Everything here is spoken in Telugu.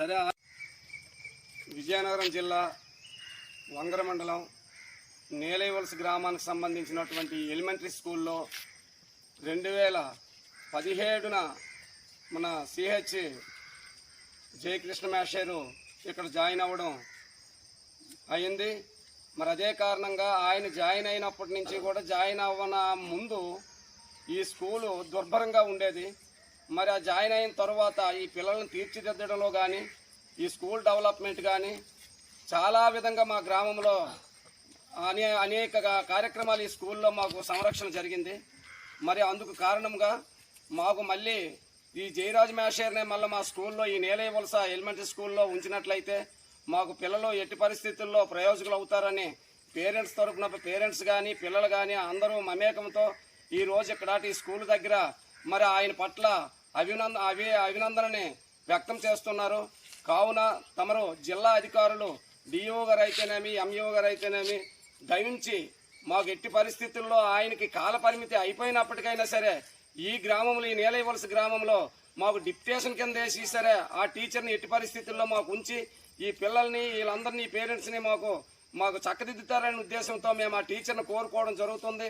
సరే విజయనగరం జిల్లా వంగర మండలం నేలేవలస గ్రామానికి సంబంధించినటువంటి ఎలిమెంటరీ స్కూల్లో రెండు వేల పదిహేడున మన సిహెచ్ జయకృష్ణ మేషేరు ఇక్కడ జాయిన్ అవ్వడం అయింది. మరి అదే కారణంగా ఆయన జాయిన్ అయినప్పటి నుంచి కూడా జాయిన్ అవ్వన ముందు ఈ స్కూలు దుర్భరంగా ఉండేది. మరి ఆ జాయిన్ అయిన తర్వాత ఈ పిల్లల్ని తీర్చిదిద్దడంలో కానీ ఈ స్కూల్ డెవలప్మెంట్ కానీ చాలా విధంగా మా గ్రామంలో అనే అనేక కార్యక్రమాలు ఈ స్కూల్లో మాకు సంరక్షణ జరిగింది. మరి అందుకు కారణంగా మాకు మళ్ళీ ఈ జయరాజ్ మేషర్నే మళ్ళీ మా స్కూల్లో ఈ నేలయ వలస ఎలిమెంటరీ స్కూల్లో ఉంచినట్లయితే మాకు పిల్లలు ఎట్టి పరిస్థితుల్లో ప్రయోజకులు అవుతారని పేరెంట్స్ తరఫున పేరెంట్స్ కానీ పిల్లలు కానీ అందరూ మమేకంతో ఈ రోజు ఇక్కడ ఈ స్కూల్ దగ్గర మరి ఆయన పట్ల అభినంద అభి అభినందనని వ్యక్తం చేస్తున్నారు. కావున తమరు జిల్లా అధికారులు డిఓ గారు అయితేనేమి ఎంఈఓ గారు అయితేనేమి దయించి మాకు ఎట్టి పరిస్థితుల్లో ఆయనకి కాల పరిమితి అయిపోయినప్పటికైనా సరే ఈ గ్రామంలో ఈ నీలయవలస గ్రామంలో మాకు డిప్టేషన్ కింద వేసి సరే ఆ టీచర్ని ఎట్టి పరిస్థితుల్లో మాకు ఉంచి ఈ పిల్లల్ని వీళ్ళందరినీ పేరెంట్స్ని మాకు మాకు చక్కదిద్దుతారనే ఉద్దేశంతో మేము ఆ టీచర్ని కోరుకోవడం జరుగుతుంది.